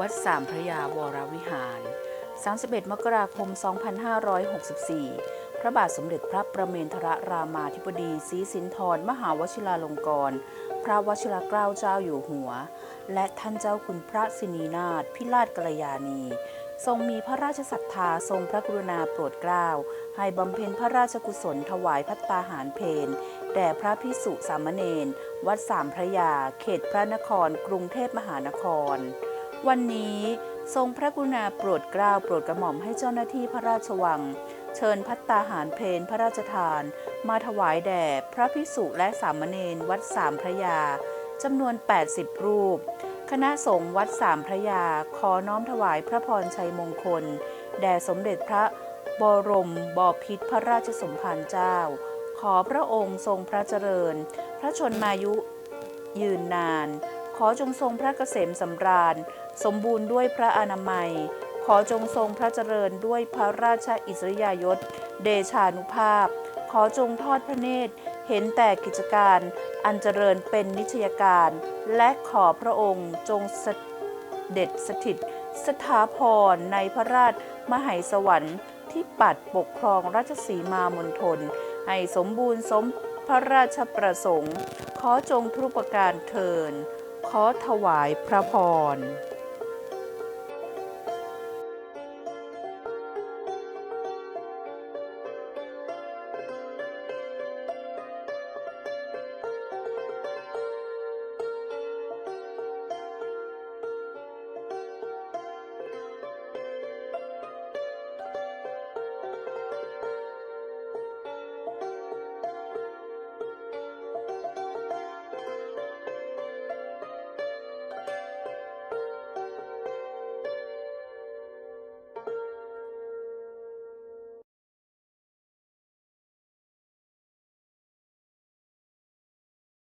วัดสามพระยาวรวิหาร 31 มกราคม 2564 พระบาทสมเด็จพระประเมนทรรามาธิบดีศรีสินธรมหาวชิราลงกรณพระวชิรเกล้าเจ้าอยู่หัว และท่านเจ้าคุณพระสินีนาถพิราชกัลยาณี ทรงมีพระราชศรัทธาทรงพระกรุณาโปรดเกล้า ให้บำเพ็ญพระราชกุศลถวายพัตตาหารเพนแด่พระพิสุสามเณรวัดสามพระยา เขตพระนครกรุงเทพมหานคร วันนี้ทรงพระกรุณาโปรดเกล้าโปรดกระหม่อมให้เจ้าหน้าที่พระราชวัง เชิญพัตตาหารเพนพระราชทาน มาถวายแด่พระพิสุและสามเณรวัดสามพระยาจำนวน 80 รูป คณะสงฆ์วัดสามพระยา ขอน้อมถวายพระพรชัยมงคล แด่สมเด็จพระบรมบพิตรพระราชสมภารเจ้า ขอพระองค์ทรงพระเจริญ พระชนมายุยืนนาน ขอจงทรงพระเกษมสำราญ สมบูรณ์ด้วยพระอนามัย ขอจงทรงพระเจริญด้วยพระราชอิสริยยศ เดชานุภาพ ขอจงทอดพระเนตร เห็นแต่กิจการอันเจริญเป็นนิชยการ และขอพระองค์จงเสด็จสถิต สถาพรในพระราชมหายสวรรค์ที่ปัดปกครองราชสีมามณฑลให้สมบูรณ์สมพระราชประสงค์ ขอจงทุกประการเทิน ขอถวายพระพร